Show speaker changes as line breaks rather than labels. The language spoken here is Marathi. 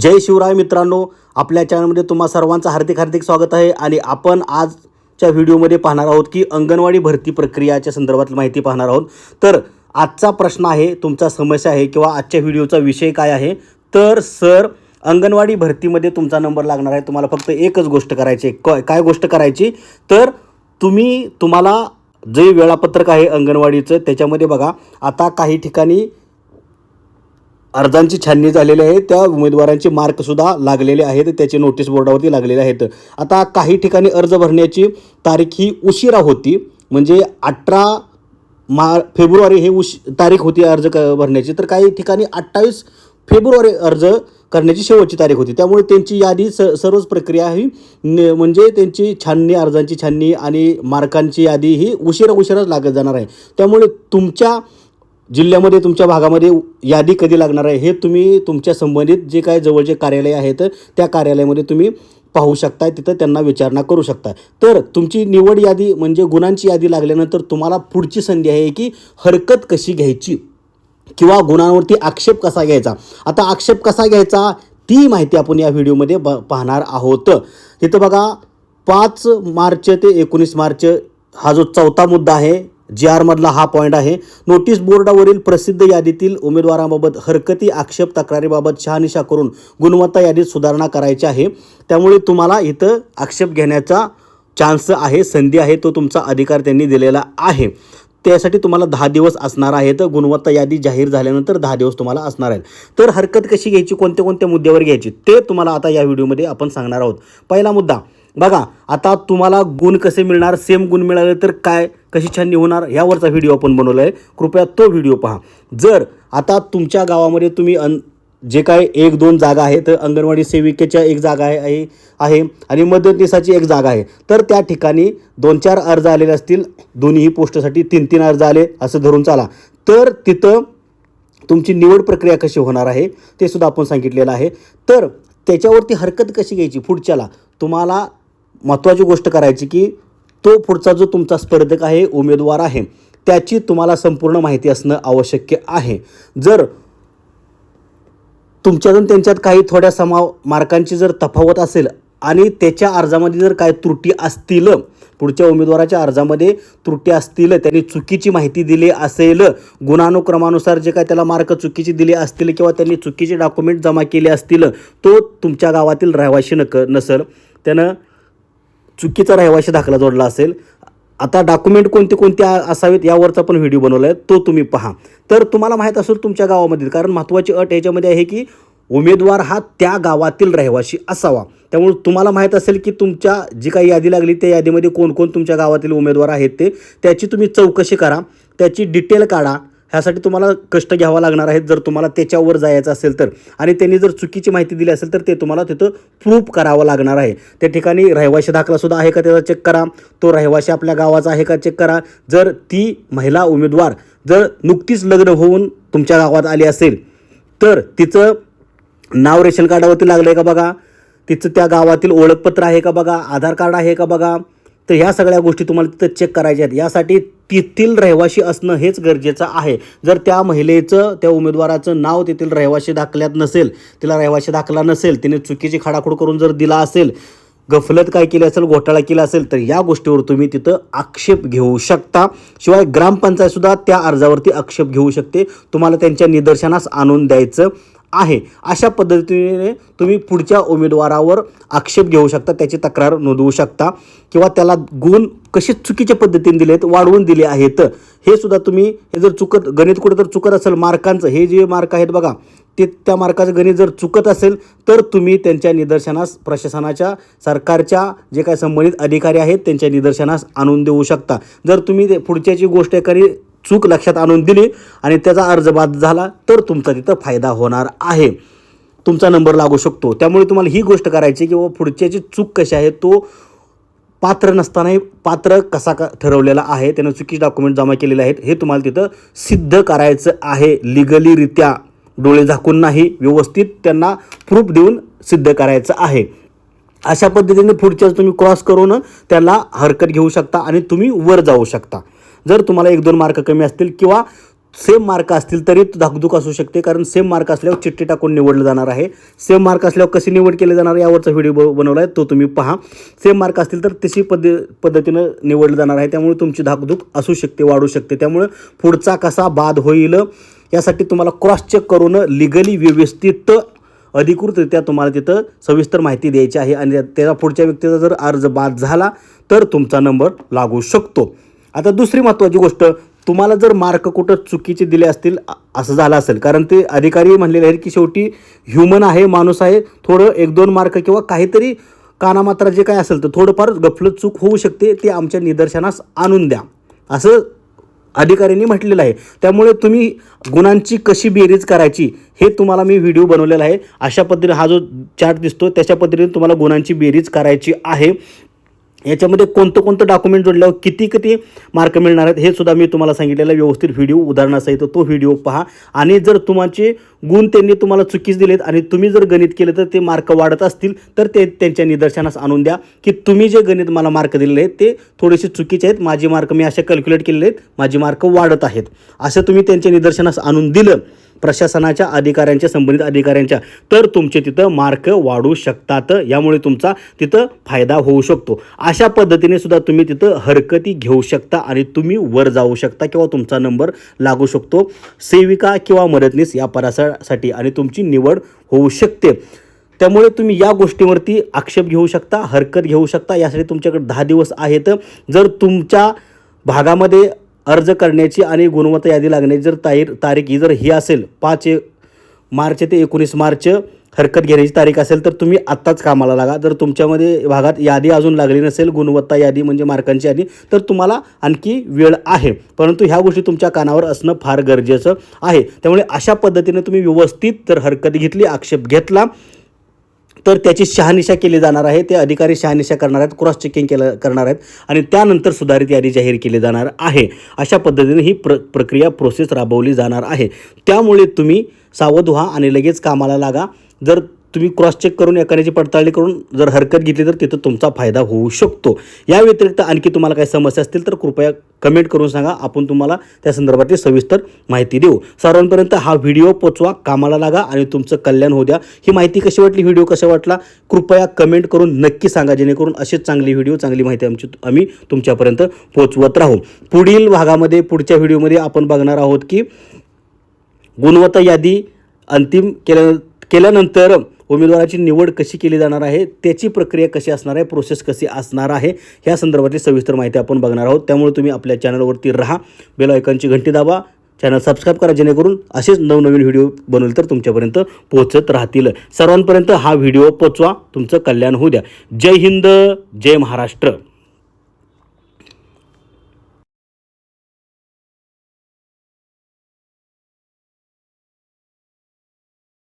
जय शिवराय मित्रांनो आपल्या चॅनलमध्ये तुम्हा सर्वांचं हार्दिक हार्दिक स्वागत आहे आणि आपण आजच्या व्हिडिओमध्ये पाहणार आहोत की अंगणवाडी भरती प्रक्रियाच्या संदर्भात माहिती पाहणार आहोत. तर आजचा प्रश्न आहे तुमचा समस्या आहे किंवा आजच्या व्हिडिओचा विषय काय आहे? तर सर अंगणवाडी भरतीमध्ये तुमचा नंबर लागणार आहे. तुम्हाला फक्त एकच गोष्ट करायची आहे. क- काय गोष्ट करायची? तर तुम्ही तुम्हाला जे वेळापत्रक आहे अंगणवाडीचं त्याच्यामध्ये बघा आता काही ठिकाणी अर्जांची छाननी झालेली आहे. त्या उमेदवारांचे मार्कसुद्धा लागलेले आहेत. त्याचे नोटीस बोर्डावरती लागलेले आहेत. आता काही ठिकाणी अर्ज भरण्याची तारीख ही उशिरा होती. म्हणजे अठरा मा फेब्रुवारी हे उश तारीख होती अर्ज क भरण्याची. तर काही ठिकाणी अठ्ठावीस फेब्रुवारी अर्ज करण्याची शेवटची तारीख होती. त्यामुळे त्यांची यादी स सर्वच प्रक्रिया ही न म्हणजे त्यांची छाननी अर्जांची छाननी आणि मार्कांची यादी ही उशिरा उशिराच लागत जाणार आहे. त्यामुळे तुमच्या जिल्ह्यामध्ये तुमच्या भागामध्ये यादी कधी लागणार आहे हे तुम्ही तुमच्या संबंधित जे काय जवळचे कार्यालय आहेत त्या कार्यालयामध्ये तुम्ही पाहू शकताय तिथं त्यांना विचारणा करू शकता तर तुमची निवड यादी म्हणजे गुणांची यादी लागल्यानंतर तुम्हाला पुढची संधी आहे की हरकत कशी घ्यायची? किंवा गुणांवरती आक्षेप कसा घ्यायचा? आता आक्षेप कसा घ्यायचा? ती माहिती आपण या व्हिडिओमध्ये ब पाहणार आहोत. इथं बघा पाच मार्च ते एकोणीस मार्च हा जो चौथा मुद्दा आहे जी आरमधला हा पॉईंट आहे. नोटीस बोर्डावरील प्रसिद्ध यादीतील उमेदवारांबाबत हरकती आक्षेप तक्रारीबाबत शहानिशा करून गुणवत्ता यादीत सुधारणा करायची आहे. त्यामुळे तुम्हाला इथं आक्षेप घेण्याचा चान्स आहे संधी आहे तो तुमचा अधिकार त्यांनी दिलेला आहे. त्यासाठी तुम्हाला दहा दिवस असणार आहेत. गुणवत्ता यादी जाहीर झाल्यानंतर दहा दिवस तुम्हाला असणार आहेत. तर हरकत कशी घ्यायची कोणत्या कोणत्या मुद्द्यावर घ्यायची ते तुम्हाला आता या व्हिडिओमध्ये आपण सांगणार आहोत. पहिला मुद्दा बघा आता तुम्हाला गुण कसे मिळणार सेम गुण मिळाले तर काय कशी छाननी होणार यावरचा व्हिडिओ आपण बनवला आहे कृपया तो व्हिडिओ पहा. जर आता तुमच्या गावामध्ये तुम्ही अन जे काय एक दोन जागा आहेत अंगणवाडी सेविकेच्या एक जागा आहे आहे आहे आणि मदतनीसाची एक जागा आहे तर त्या ठिकाणी दोन चार अर्ज आलेले असतील. दोन्हीही पोस्टसाठी तीन तीन अर्ज आले असं धरून चाला. तर तिथं तुमची निवड प्रक्रिया कशी होणार आहे ते सुद्धा आपण सांगितलेलं आहे. तर त्याच्यावरती हरकत कशी घ्यायची पुढच्याला? तुम्हाला महत्त्वाची गोष्ट करायची की तो पुढचा जो तुमचा स्पर्धक आहे उमेदवार आहे त्याची तुम्हाला संपूर्ण माहिती असणं आवश्यक आहे. जर तुमच्यातून त्यांच्यात काही थोड्या समा मार्कांची जर तफावत असेल आणि त्याच्या अर्जामध्ये जर काय त्रुटी असतील पुढच्या उमेदवाराच्या अर्जामध्ये त्रुटी असतील त्यांनी चुकीची माहिती दिली असेल गुणानुक्रमानुसार जे काय त्याला मार्क चुकीचे दिले असतील किंवा त्यांनी चुकीचे डॉक्युमेंट जमा केले असतील तो तुमच्या गावातील रहिवाशी नक नसेल. त्यानं चुकीचा रहिवाशी दाखला जोडला असेल आता डॉक्युमेंट कोणते कोणते असावेत यावरचा पण व्हिडिओ बनवला आहे तो तुम्ही पहा. तर तुम्हाला माहीत असेल तुमच्या गावामधील कारण महत्त्वाची अट याच्यामध्ये आहे की उमेदवार हा त्या गावातील रहिवाशी असावा. त्यामुळे तुम्हाला माहीत असेल की तुमच्या जी काही यादी लागली त्या यादीमध्ये कोण कोण तुमच्या गावातील उमेदवार आहेत ते त्याची तुम्ही चौकशी करा त्याची डिटेल काढा ह्यासाठी तुम्हाला कष्ट घ्यावा लागणार आहेत. जर तुम्हाला त्याच्यावर जायचं असेल तर. आणि त्यांनी जर चुकीची माहिती दिली असेल तर ते तुम्हाला तिथं प्रूफ करावं लागणार आहे. त्या ठिकाणी रहिवाशी दाखलासुद्धा आहे का त्याचा चेक करा. तो रहिवाशी आपल्या गावाचा आहे का चेक करा. जर ती महिला उमेदवार जर नुकतीच लग्न होऊन तुमच्या गावात आली असेल तर तिचं नाव रेशन कार्डावरती लागलं आहे का बघा? तिचं त्या गावातील ओळखपत्र आहे का बघा? आधार कार्ड आहे का बघा? तर ह्या सगळ्या गोष्टी तुम्हाला तिथं चेक करायच्या आहेत. यासाठी तेथील रहिवाशी असणं हेच गरजेचं आहे. जर त्या महिलेचं त्या उमेदवाराचं नाव तेथील रहिवाशी दाखल्यात नसेल तिला रहिवाशी दाखला नसेल तिने चुकीची खाडाखोड करून जर दिला असेल गफलत काय केली असेल घोटाळा केला असेल तर या गोष्टीवर तुम्ही तिथं आक्षेप घेऊ शकता. शिवाय ग्रामपंचायतसुद्धा त्या अर्जावरती आक्षेप घेऊ शकते. तुम्हाला त्यांच्या निदर्शनास आणून द्यायचं. आहे. अशा पद्धतीने तुम्ही पुढच्या उमेदवारावर आक्षेप घेऊ शकता त्याची तक्रार नोंदवू शकता किंवा त्याला गुण कसे चुकीच्या पद्धतीने दिलेत वाढवून दिले आहेत हे सुद्धा तुम्ही हे जर चुकत गणित कुठं तर चुकत असेल मार्कांचं हे जे मार्क आहेत बघा ते त्या मार्काचं गणित जर चुकत असेल तर तुम्ही त्यांच्या निदर्शनास प्रशासनाच्या सरकारच्या जे काही संबंधित अधिकारी आहेत त्यांच्या निदर्शनास आणून देऊ शकता. जर तुम्ही ते पुढच्याची गोष्ट एखादी चूक लक्षात आणून दिली आणि त्याचा अर्ज बाद झाला तर तुमचा तिथं फायदा होणार आहे. तुमचा नंबर लागू शकतो. त्यामुळे तुम्हाला ही गोष्ट करायची की बाबा पुढच्याची चूक कशी आहे तो पात्र नसतानाही पात्र कसा का ठरवलेला आहे त्यानं चुकीचे डॉक्युमेंट जमा केलेले आहेत हे तुम्हाला तिथं सिद्ध करायचं आहे लिगलीरित्या. डोळे झाकून नाही व्यवस्थित त्यांना प्रूफ देऊन सिद्ध करायचं आहे. अशा पद्धतीने पुढच्या तुम्ही क्रॉस करून त्याला हरकत घेऊ शकता आणि तुम्ही वर जाऊ शकता. जर तुम्हाला एक दोन मार्क कमी असतील किंवा सेम मार्क असतील तरी धाकधूक असू शकते कारण सेम मार्क असल्यावर चिठ्ठी टाकून निवडलं जाणार आहे. सेम मार्क असल्यावर कशी निवड केली जाणार यावरचा व्हिडिओ ब बनवला आहे तो तुम्ही पहा. सेम मार्क असतील तर तशी पद्ध पद्धतीनं निवडलं जाणार आहे त्यामुळे तुमची धाकधूक असू शकते वाढू शकते. त्यामुळे पुढचा कसा बाद होईल यासाठी तुम्हाला क्रॉस चेक करून लिगली व्यवस्थित अधिकृतरित्या तुम्हाला तिथं सविस्तर माहिती द्यायची आहे आणि त्याचा पुढच्या व्यक्तीचा जर अर्ज बाद झाला तर तुमचा नंबर लागू शकतो. आता दुसरी महत्त्वाची गोष्ट तुम्हाला जर मार्क कुठं चुकीचे दिले असतील असं झालं असेल. कारण ते अधिकारी म्हणलेले आहेत की शेवटी ह्युमन आहे माणूस आहे थोडं एक दोन मार्क किंवा काहीतरी कानामात्रा जे काय असेल तर थोडंफार गफलत चूक होऊ शकते ते आमच्या निदर्शनास आणून द्या. असं अधिकाऱ्यांनी म्हटलेलं आहे. त्यामुळे तुम्ही गुणांची कशी बेरीज करायची हे तुम्हाला मी व्हिडिओ बनवलेला आहे. अशा पद्धतीने हा जो चार्ट दिसतो त्याच्या पद्धतीने तुम्हाला गुणांची बेरीज करायची आहे. याच्यामध्ये कोणतं कोणतं डॉक्युमेंट जोडल्यावर किती किती मार्क मिळणार आहेत हे सुद्धा मी तुम्हाला सांगितलेलं व्यवस्थित व्हिडिओ उदाहरणासहित तो व्हिडिओ पहा. आणि जर तुमचे गुण त्यांनी तुम्हाला चुकीच दिलेत आणि तुम्ही जर गणित केलं तर ते मार्क वाढत असतील तर ते त्यांच्या निदर्शनास आणून द्या. की तुम्ही जे गणित मला मार्क दिलेले आहेत ते थोडेसे चुकीचे आहेत. माझे मार्क मी असे कॅल्क्युलेट केलेले आहेत. माझे मार्क वाढत आहेत. असं तुम्ही त्यांच्या निदर्शनास आणून दिलं प्रशासनाच्या अधिकाऱ्यांच्या संबंधित अधिकाऱ्यांच्या तर तुमचे तिथं मार्क वाढू शकतात. यामुळे तुमचा तिथं फायदा होऊ शकतो. अशा पद्धतीने सुद्धा तुम्ही तिथं हरकती घेऊ शकता आणि तुम्ही वर जाऊ शकता किंवा तुमचा नंबर लागू शकतो. सेविका किंवा मदतनीस या पदासाठी आणि तुमची निवड होऊ शकते. त्यामुळे तुम्ही या गोष्टीवरती आक्षेप घेऊ शकता हरकत घेऊ शकता. यासाठी तुमच्याकडे दहा दिवस आहेत. जर तुमच्या भागामध्ये अर्ज करण्याची आणि गुणवत्ता यादी लागण्याची जर तारीख तारीख ही जर ही असेल पाच मार्च ते एकोणीस मार्च हरकत घेण्याची तारीख असेल तर तुम्ही आत्ताच कामाला लागा. जर तुमच्यामध्ये भागात यादी अजून लागली नसेल गुणवत्ता यादी म्हणजे मार्कांची यादी तर तुम्हाला आणखी वेळ आहे. परंतु ह्या गोष्टी तुमच्या कानावर असणं फार गरजेचं आहे. त्यामुळे अशा पद्धतीने तुम्ही व्यवस्थित जर हरकत घेतली आक्षेप घेतला तर त्याची शहानिशा केली जाणार आहे. ते अधिकारी शहानिशा करणार आहेत क्रॉस चेकिंग केलं करणार आहेत आणि त्यानंतर सुधारित यादी जाहीर केली जाणार आहे. अशा पद्धतीने ही प्र प्रक्रिया प्रोसेस राबवली जाणार आहे. त्यामुळे तुम्ही सावध व्हा आणि लगेच कामाला लागा. जर तुम्ही क्रॉस चेक करून एखाद्याची पडताळणी करून जर हरकत घेतली तर तिथं तुमचा फायदा होऊ शकतो. या व्यतिरिक्त आणखी तुम्हाला काही समस्या असतील तर कृपया कमेंट करून सांगा. आपण तुम्हाला त्या संदर्भातील सविस्तर माहिती देऊ. सर्वांपर्यंत हा व्हिडिओ पोचवा. कामाला लागा आणि तुमचं कल्याण होऊ द्या. ही माहिती कशी वाटली? व्हिडिओ कसा वाटला? कृपया कमेंट करून नक्की सांगा. जेणेकरून असेच चांगली व्हिडिओ चांगली माहिती आमची आम्ही तुमच्यापर्यंत पोचवत राहू. पुढील भागामध्ये पुढच्या व्हिडिओमध्ये आपण बघणार आहोत की गुणवत्ता यादी अंतिम केल्या केल्यानंतर उमेदवाराची निवड कशी केली जाणार आहे त्याची प्रक्रिया कशी असणार आहे प्रोसेस कशी असणार आहे ह्या संदर्भातली सविस्तर माहिती आपण बघणार आहोत. त्यामुळे तुम्ही आपल्या चॅनलवरती राहा बेल आयकॉनची घंटी दाबा चॅनल सबस्क्राईब करा जेणेकरून असेच नवनवीन व्हिडिओ बनवले तर तुमच्यापर्यंत पोहोचत राहतील. सर्वांपर्यंत हा व्हिडिओ पोचवा तुमचं कल्याण होऊ द्या. जय हिंद जय महाराष्ट्र.